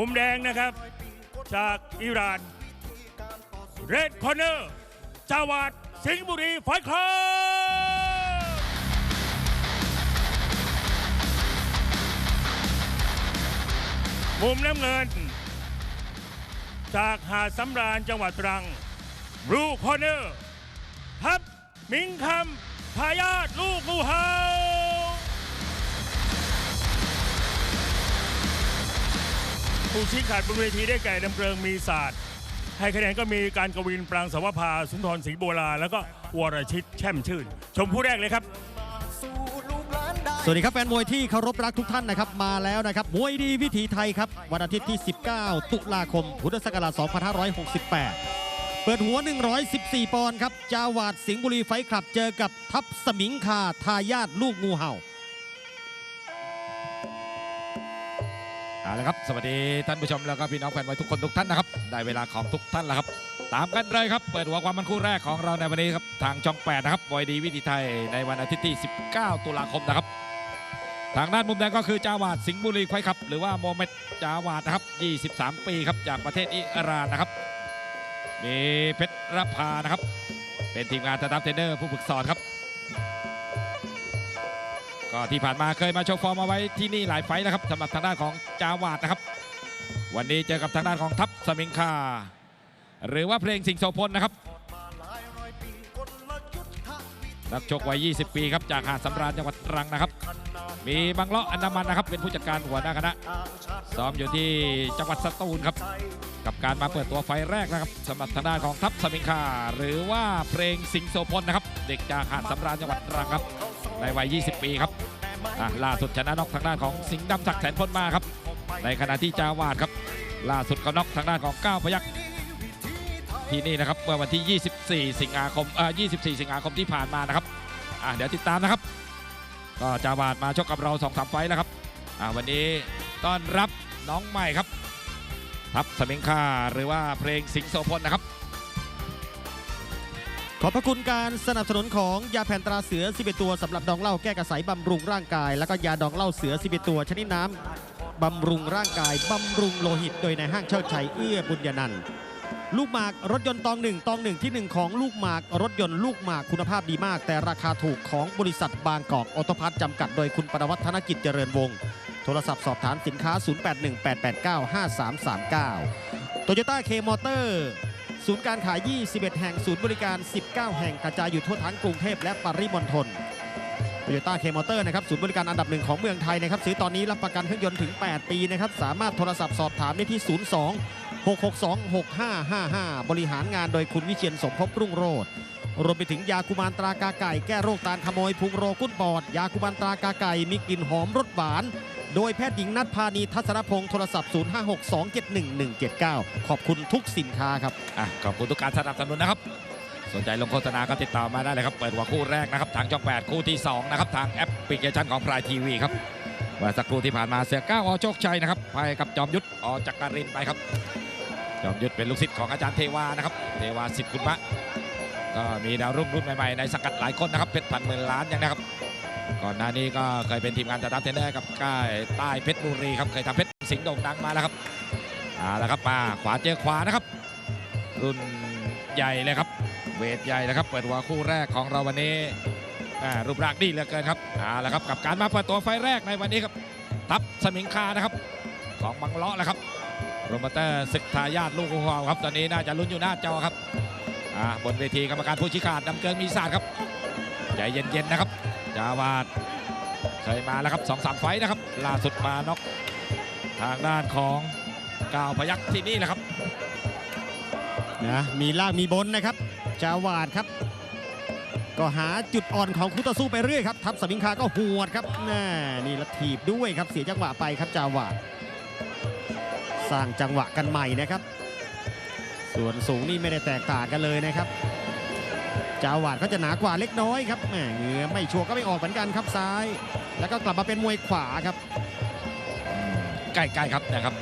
มุมแดงนะครับ จากอิหร่านเรดคอร์เนอร์จาวาดสิงห์บุรีไฟคลับมุมน้ำเงิน จากหาดสำราญจังหวัดตรังบลูคอร์เนอร์ทับมิงคำทายาทลูกงูเห่า ผู้ชี้ขาดบนเวทีได้แก่ดำเริงมีศาสตร์ ให้คะแนนก็มีการกวินปรางสวภาสุนทรศรีโบรา แล้วก็วรชิตแช่มชื่น ชมผู้แรกเลยครับ สวัสดีครับแฟนมวยที่เคารพรักทุกท่านนะครับมาแล้วนะครับมวยดีวิถีไทยครับวันอาทิตย์ที่ 19 ตุลาคม พุทธศักราช 2568 เปิดหัว 114 ปอนด์ครับจาวาดสิงห์บุรีไฟคลับเจอกับทัพสมิงคาทายาทลูกงูเห่า เอาละครับ สวัสดีท่านผู้ชมแล้วก็พี่น้องแฟนมวยทุกคนทุกท่านนะครับ ได้เวลาของทุกท่านแล้วครับ ตามกันเลยครับ เปิดหัวความมันคู่แรกของเราในวันนี้ครับ ทางช่อง 8 นะครับบอยดีวิถีไทยในวันอาทิตย์ที่ 19 ตุลาคมนะครับ ทางด้านมุมแดงก็คือจาวาดสิงห์บุรีไควครับ หรือว่าโมเมดจาวาดนะครับ 23 ปีครับจากประเทศอิหร่านนะครับ มีเพชรรภานะครับ เป็นทีมงานสตาฟเทรนเนอร์ผู้ฝึกสอนครับ ก็ที่ผ่านมาเคยมาโชว์ฟอร์มเอาไว้ที่นี่หลายไฟต์นะครับสำหรับทางด้านของจาวาดนะครับ วันนี้เจอกับทางด้านของทัพสมิงคา หรือว่าเพลงสิงโสพลนะครับนักชกวัย 20 ปีครับจากหาดสำราญจังหวัดตรังนะครับ มีบังเลาะอันดามันนะครับ เป็นผู้จัดการหัวหน้าคณะซ้อมอยู่ที่จังหวัดสตูลครับ กับการมาเปิดตัวไฟแรกนะครับสำหรับทางด้านของทัพสมิงคา หรือว่าเพลงสิงโสพลนะครับ เด็กจากหาดสำราญจังหวัดตรังครับ ในวัย 20 ปีครับล่าสุดชนะน็อกทางด้านของสิงห์ดำศักดิ์แสนพลมาครับ ในขณะที่จาวาดครับ ล่าสุดก็น็อกทางด้านของก้าวพยักที่นี่นะครับเมื่อวันที่ 24 สิงหาคมเอ่อ24 สิงหาคมที่ผ่านมานะครับอะเดี๋ยวติดตามนะครับ ก็จาวาดมาชกกับเรา2อสไฟแล้วครับอะวันนี้ต้อนรับน้องใหม่ครับทัพสมิงคาหรือว่าเพลงสิงโสพลนะครับ ขอบพระคุณการสนับสนุนของยาแผ่นตราเสือ 11 ตัวสำหรับดองเหล้าแก้กระสายบำรุงร่างกาย แล้วก็ยาดองเหล้าเสือ 11 ตัวชนิดน้ำบำรุงร่างกายบำรุงโลหิต โดยในห้างเชิดชัยเอื้อบุญญานันท์ลูกหมากรถยนต์ตองหนึ่งตองหนึ่งที่หนึ่งของลูกหมากรถยนต์ลูกหมากคุณภาพดีมาก แต่ราคาถูกของบริษัทบางกอกออโตพัทจำกัดโดยคุณปรวัฒนกิจเจริญวงศ์โทรศัพท์สอบถามสินค้า 0818895339โตโยต้าเคมอเตอร์ ศูนย์การขาย 21 แห่ง ศูนย์บริการ 19 แห่งกระจายอยู่ทั่วทั้งกรุงเทพและปริมณฑลโตโยต้าเคมอเตอร์นะครับศูนย์บริการอันดับหนึ่งของเมืองไทยนะครับซื้อตอนนี้รับประกันเครื่องยนต์ถึง 8 ปีนะครับสามารถโทรศัพท์สอบถามได้ที่ 02 662 6555 บริหารงานโดยคุณวิเชียนสมภพรุ่งโรจน์ รวมไปถึงยากุมารตรากาไก่แก้โรคตาลขโมยพุงโรกุ้นปอด ยากุมารตรากาไก่มีกลิ่นหอมรสหวาน โดยแพทย์หญิงนัทพานีทัศนพงศ์โทรศัพท์ 0562711179 ขอบคุณทุกสินค้าครับอะขอบคุณทุกการสนับสนุนนะครับ สนใจลงโฆษณาก็ติดต่อมาได้เลยครับ เปิดหัวคู่แรกนะครับทางช่อง 8 คู่ที่ 2 นะครับ ทางแอปพลิเคชันของพรายทีวีครับเมื่อสักครู่ที่ผ่านมาเสือก้าวอโชคชัยนะครับไปกับจอมยุทธอจักรินไปครับ จอมยุทธเป็นลูกศิษย์ของอาจารย์เทวานะครับ เทวาสิทธิ์คุณมะ ก็มีดาวรุ่งรุ่นใหม่ๆในสังกัดหลายคนนะครับเพชรพันหมื่นล้านยังนะครับ ก่อนหน้านี้ก็เคยเป็นทีมงานจัดทัพเทนเนอร์กับค่ายใต้เพชรบุรีครับเคยทำเพชรสิงห์โด่งดังมาแล้วครับเอาละครับมาขวาเจอขวานะครับ รุ่นใหญ่เลยครับ เวทใหญ่นะครับ เปิดหัวคู่แรกของเราวันนี้อ่ารูปร่างดีเหลือเกินครับเอาละครับกับการมาเปิดตัวไฟแรกในวันนี้ครับ ทัพสมิงคานะครับของบังเลาะแหละครับโรมเตอร์ศึกทายาทลูกหัวครับ ตอนนี้น่าจะลุ้นอยู่หน้าจอครับ อ่าบนเวทีกรรมการผู้ชี้ขาดนำเกินมีศาสตร์ครับใจเย็นๆนะครับจาวาดเคยมาแล้วครับสองสามไฟนะครับล่าสุดมาน็อกทางด้านของก้าวพยักที่นี่แหละครับนะมีล่างมีบนนะครับจาวาดครับ ก็หาจุดอ่อนของคู่ต่อสู้ไปเรื่อยครับทัพสมิงคาก็หวดครับน่านี่ละถีบด้วยครับเสียจังหวะไปครับจาวาดสร้างจังหวะกันใหม่นะครับ ส่วนสูงนี่ไม่ได้แตกต่างกันเลยนะครับจาวาดก็จะหนากว่าเล็กน้อยครับแหมเหงือไม่ชัวร์ก็ไม่ออกเหมือนกันครับซ้าย แล้วก็กลับมาเป็นมวยขวาครับใกล้ๆครับนะครับ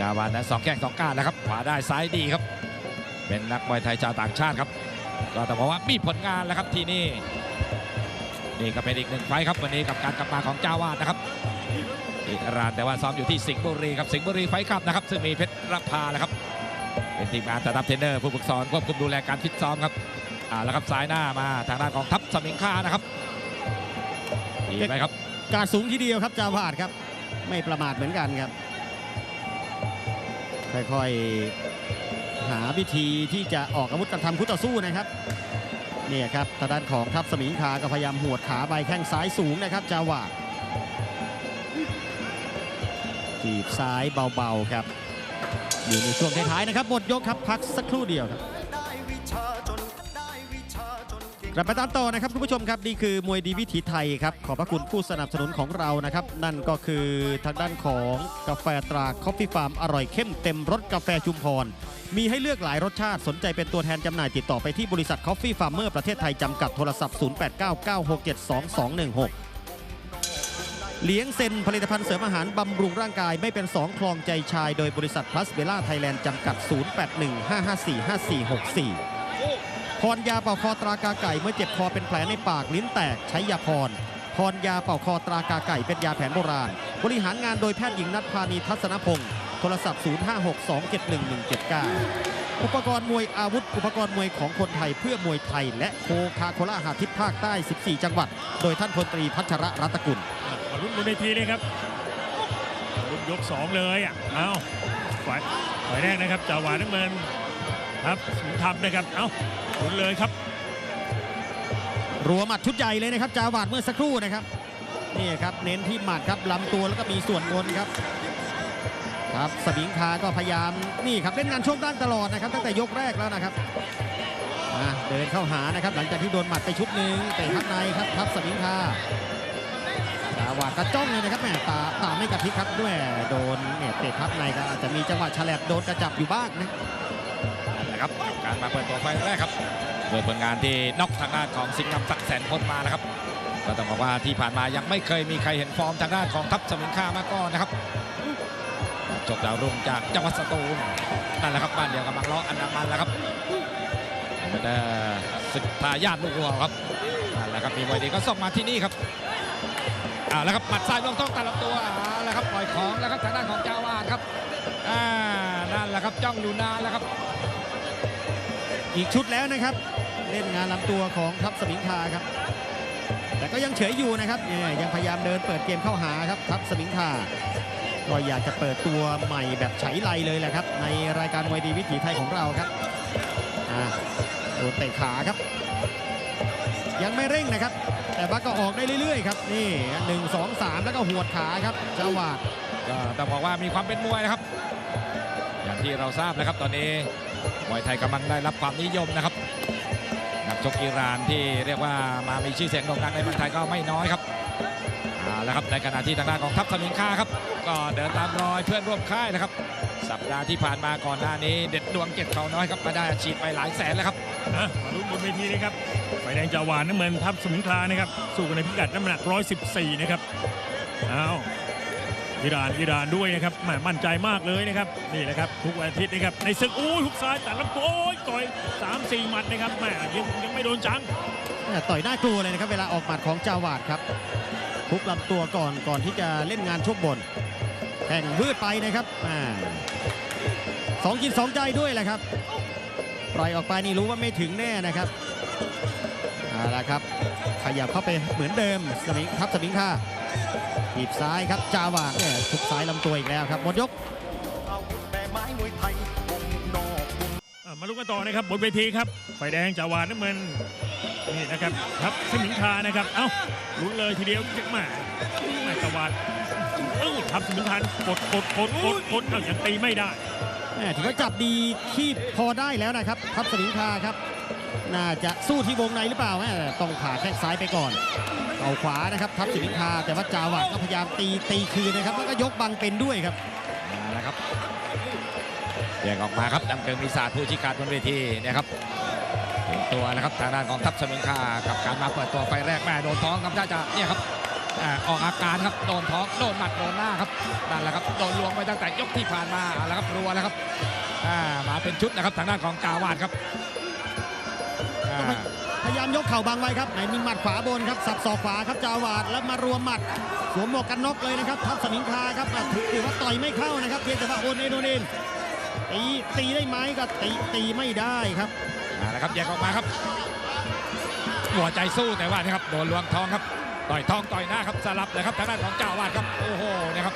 จาวานนั้นสองแข้งสองก้านนะครับ ขวาได้ซ้ายดีครับ เป็นนักมวยไทยชาวต่างชาติครับ ก็ต้องบอกว่ามีผลงานแล้วครับที่นี่นี่ก็เป็นอีกหนึ่งไฟครับวันนี้กับการกลับมาของจาวานนะครับอิรานแต่ว่าซ้อมอยู่ที่สิงห์บุรีครับสิงห์บุรีไฟท์ครับนะครับ ซึ่งมีเพชรรพาแล้วครับ เป็นทีมงานตาดับเทรนเนอร์ผู้ฝึกสอนควบคุมดูแลการฟิตซ้อมครับอ่าแล้วครับซ้ายหน้ามาทางด้านของทัพสมิงคานะครับดีไหมครับการสูงทีเดียวครับจาวาดครับ ไม่ประมาทเหมือนกันครับ ค่อยๆหาวิธีที่จะออกอาวุธกันทำคู่ต่อสู้นะครับเนี่ยครับทางด้านของทัพสมิงคาก็พยายามหวดขาไปแข้งซ้ายสูงนะครับจาวาดจีบซ้ายเบาๆครับ อยู่ในช่วงท้ายๆนะครับหมดยกครับพักสักครู่เดียวครับได้วิชาจนได้วิชาจนเก่งกลับมาตามต่อนะครับคุณผู้ชมครับนี่คือมวยดีวิถีไทยครับขอบพระคุณผู้สนับสนุนของเรานะครับ นั่นก็คือทางด้านของกาแฟตราคอฟฟี่ฟาร์มอร่อยเข้มเต็มรสกาแฟชุมพร มีให้เลือกหลายรสชาติสนใจเป็นตัวแทนจำหน่ายติดต่อไปที่บริษัทคอฟฟี่ฟาร์มเมอร์ประเทศไทยจำกัดโทรศัพท์ 0899672216 เลี้ยงเซนผลิตภัณฑ์เสริมอาหารบำรุงร่างกายไม่เป็นสองคลองใจชาย โดยบริษัทพลัสเบล่าไทยแลนด์จำกัด 0815545464 พรยาเป่าคอตรากาไก่เมื่อเจ็บคอเป็นแผลในปากลิ้นแตกใช้ยาพรพรยาเป่าคอตรากาไก่เป็นยาแผนโบราณ บริหารงานโดยแพทย์หญิงนัทพานีทัศนพงศ์โทรศัพท์ 0562711179 อุปกรณ์มวยอาวุธ อุปกรณ์มวยของคนไทยเพื่อมวยไทย และโคคาโคล่าหาทิพย์ภาคใต้ 14 จังหวัด โดยท่านพลตรีพัชระรัตกุล มาลุ้นบนเวทีเลยครับลุ้นยกสองเลยอะเอาฝ่ายฝ่ายแรกนะครับจ่าหวานน้ำเงินครับสิงห์ธรรมนะครับเอาลุ้นเลยครับ รัวหมัดชุดใหญ่เลยนะครับจ่าวาดเมื่อสักครู่นะครับนี่ครับเน้นที่หมัดครับลำตัวแล้วก็มีส่วนบนครับครับสมิงคาก็พยายามนี่ครับเล่นงานช่วงด้านตลอดนะครับ ตั้งแต่ยกแรกแล้วนะครับเดินเข้าหานะครับ หลังจากที่โดนหมัดไปชุดหนึ่งเตะพับในครับทับสมิงคา จาวากระจ้องเลยนะครับแหมตาตาไม่กระพริบครับด้วยโดนเนี่ยเตะพับในก็อาจจะมีจังหวะฉลับโดนกระจับอยู่บ้างนะนะครับการมาเปิดตัวไฟแรกครับโดยผลงานที่น็อกทางด้านของสิงห์นำศักดิ์แสนพลมานะครับก็ต้องบอกว่าที่ผ่านมายังไม่เคยมีใครเห็นฟอร์มทางด้านของทัพสมิงค่ามาก่อนนะครับจบดาวรุ่งจากจังหวัดสตูลนั่นแหละครับบ้านเดียวกับมังล้ออันดามันแล้วครับเป็นศึกทายาทลูกวัวครับนั่นแหละครับมีวันดีก็ส่งมาที่นี่ครับ เอาแล้วครับหมัดซ้ายลงต้องตัดลำตัวเอาแล้วครับปล่อยของแล้วครับทางด้านของเจ้าวาดครับอ่านั่นแหละครับจ้องอยู่นานแล้วครับ อีกชุดแล้วนะครับ เล่นงานลำตัวของทัพสมิงคาครับ แต่ก็ยังเฉยอยู่นะครับเนี่ยยังพยายามเดินเปิดเกมเข้าหาครับทัพสมิงคาก็อยากจะเปิดตัวใหม่แบบไฉไลเลยแหละครับ ในรายการมวยดีวิถีไทยของเราครับอ่าโดนเตะขาครับ ยังไม่เร่งนะครับ แต่ว่าก็ออกได้เรื่อยๆครับนี่หนึ่งสองสามแล้วก็หัวดขาครับจาวาดก็ต้องบอกว่ามีความเป็นมวยนะครับ อย่างที่เราทราบนะครับตอนนี้มวยไทยกำลังได้รับความนิยมนะครับนักชกอิหร่านที่เรียกว่ามามีชื่อเสียงโด่งดังในเมืองไทยก็ไม่น้อยครับเอาละครับในขณะที่ทางด้านของทัพสมิงค่าครับ ก็เดินตามรอยเพื่อนร่วมค่ายนะครับ สัปดาห์ที่ผ่านมาก่อนหน้านี้ เด็ดดวงเก็บเขาน้อยครับมาได้อาชีพไปหลายแสนแล้วครับอะมาลุ้นบนเวทีเลยครับ ฝ่ายแดงจาวานน้ำเงินทัพสมิงคลานะครับ สู้กันในพิกัดน้ำหนัก 114 นะครับเอาอิรานอิรานด้วยนะครับแหมมั่นใจมากเลยนะครับนี่แหละครับทุกอาทิตย์นะครับในศึกโอ้ทุกซ้ายแตัดลำตัวโอ้ยต่อย3 4หมัดนะครับแหมยังยังไม่โดนจังต่อยน่ากลัวเลยนะครับเวลาออกหมัดของจาวาดครับทุกลำตัวก่อนก่อนที่จะเล่นงานชกบนแข่งวืดไปนะครับอ่าสองกินสองใจด้วยแหละครับปล่อยออกไปนี่รู้ว่าไม่ถึงแน่นะครับ เอาละครับ ขยับเข้าไปเหมือนเดิมสมิงทับสมิงค่าบีบซ้ายครับจาวาเนี่ยทุกซ้ายลำตัวอีกแล้วครับหมดยกมาลุ้นกันต่อนะครับบนเวทีครับฝ่ายแดงจาวานน้ำเงินนี่นะครับครับสมิงคานะครับเอ้าลุ้นเลยทีเดียวแม่แม่จาวาเอ้าทับสมิงคากดกดกดกดกดเอ้ายังตีไม่ได้ถือว่าจับดีที่พอได้แล้วนะครับทัพสมิงคาครับ น่าจะสู้ที่วงในหรือเปล่าแม่ต้องผ่าแข้งซ้ายไปก่อนเอาขวานะครับทัพสมิงคาแต่ว่าจาวัดก็พยายามตีตีคืนนะครับแล้วก็ยกบังเป็นด้วยครับมาแล้วครับแยกออกมาครับดำเกิงมีศาสตร์ผู้ชี้ขาดบนเวทีนี่ยครับถึงตัวนะครับทางด้านของทัพสมิงคากับการมาเปิดตัวไฟแรกแม่โดนท้องครับน่าจะเนี่ยครับออกอาการครับโดนท้องโดนหมัดโดนหน้าครับนั่นแหละครับโดนลวงไปตั้งแต่ยกที่ผ่านมาเอาละครับรัวแล้วครับมาเป็นชุดนะครับทางด้านของกาวาดครับ พยายามยกเข่าบังไว้ครับไหนมีหมัดขวาบนครับสับศอกขวาครับจาวาดแล้วมารวมหมัดสวมหมวกกันน็อกเลยนะครับทัพสมิงคาครับถือว่าต่อยไม่เข้านะครับเพียงแต่ว่าโอนเอนโดนินตีตีได้ไหมก็ตีตีไม่ได้ครับมาแล้วครับแยกออกมาครับหัวใจสู้แต่ว่านะครับโดนลวงทองครับต่อยทองต่อยหน้าครับสลับเลยครับทางด้านของเจ้าวาดครับโอ้โหนะครับ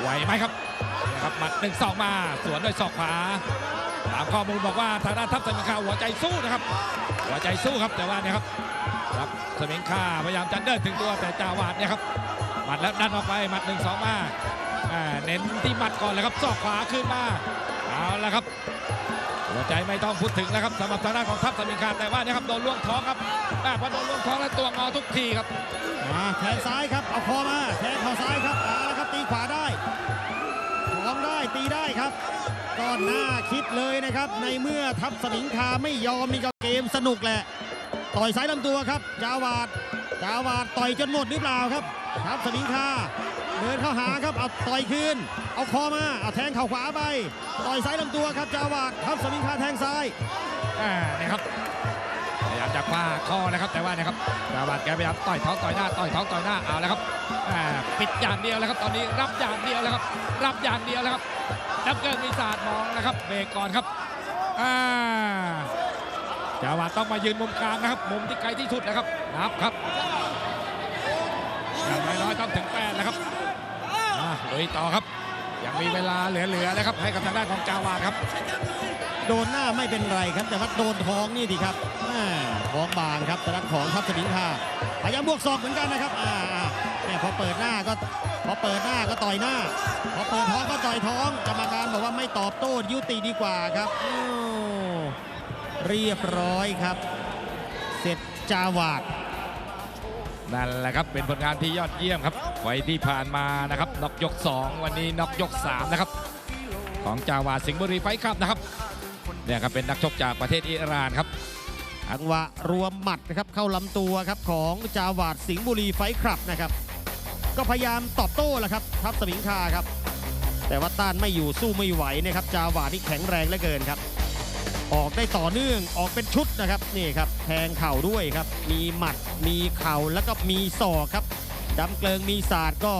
ไหวไหมครับนะครับหมัดหนึ่งสองมาสวนด้วยศอกขวา ตามข้อมูลบอกว่าทางด้านทัพสมิงคาหัวใจสู้นะครับ หัวใจสู้ครับแต่ว่าเนี่ยครับครับสมิงคาพยายามจะเดินถึงตัวแต่จ้าวาดเนี่ยครับหมัดแล้วดันออกไปหมัดหนึ่งสองมาเน้นที่หมัดก่อนเลยครับศอกขวาขึ้นมาเอาละครับ หัวใจไม่ต้องพูดถึงนะครับสำหรับทางด้านของทัพสมิงคาแต่ว่าเนี่ยครับโดนล่วงท้องครับแม่พอโดนล่วงท้องแล้วตัวงอทุกทีครับแทงซ้ายครับเอาคอมาแทงเข่าซ้ายครับเอาละครับตีขวาได้ของได้ตีได้ครับ ก้อนหน้าคิดเลยนะครับ ในเมื่อทัพสมิงคาไม่ยอมนี่ก็เกมสนุกแหละ ต่อยซ้ายลำตัวครับ จาวาดจาวาดต่อยจนหมดหรือเปล่าครับ ทัพสมิงคาเดินเข้าหาครับเอาต่อยคืน เอาคอมาเอาแทงเข่าขวาไป ต่อยซ้ายลำตัวครับ จาวาดทัพสมิงคาแทงซ้ายอ่านะครับพยายามจะคว้าข้อนะครับแต่ว่านะครับดาวาดแกพยายามต่อยท้องต่อยหน้าต่อยท้องต่อยหน้าเอาแล้วครับปิดอย่างเดียวแล้วครับตอนนี้รับอย่างเดียวแล้วครับ รับอย่างเดียวแล้วครับ นับเกินมีศาสตร์มองนะครับเบรกก่อนครับอ่าจาวาดต้องมายืนมุมกลางนะครับ มุมที่ไกลที่สุดนะครับนับครับอย่างน้อยๆต้องถึงแปดแล้วครับลุยต่อครับยังมีเวลาเหลือๆนะครับ ให้กับทางด้านของจาวาดครับ โดนหน้าไม่เป็นไรครับ แต่ว่าโดนท้องนี่ดีครับท้องบางครับทางด้านของทัพสมิงคาพยายามบวกศอกเหมือนกันนะครับ อ่าอ่าเนี่ยพอเปิดหน้าก็พอเปิดหน้าก็ต่อยหน้า พอเปิดท้องก็ต่อยท้องกรรมการบอกว่าไม่ตอบโต้ยุติดีกว่าครับโอ้เรียบร้อยครับ เสร็จจาวาดนั่นแหละครับเป็นผลงานที่ยอดเยี่ยมครับไว้ที่ผ่านมานะครับน็อกยก 2 วันนี้น็อกยก 3 นะครับ ของจาวาสิงห์บุรีไฟท์ครับนะครับเนี่ยครับเป็นนักชกจากประเทศอิหร่านครับจังหวะรวมหมัดนะครับเข้าลำตัวครับของจาวาดสิงห์บุรีไฟท์คลับนะครับ ก็พยายามตอบโต้แหละครับทัพสมิงคาครับ แต่ว่าต้านไม่อยู่สู้ไม่ไหวนะครับจาวาที่แข็งแรงเหลือเกินครับ ออกได้ต่อเนื่องออกเป็นชุดนะครับนี่ครับแทงเข่าด้วยครับ มีหมัดมีเข่าแล้วก็มีศอกครับดำเกลิงมีศาสตร์ก็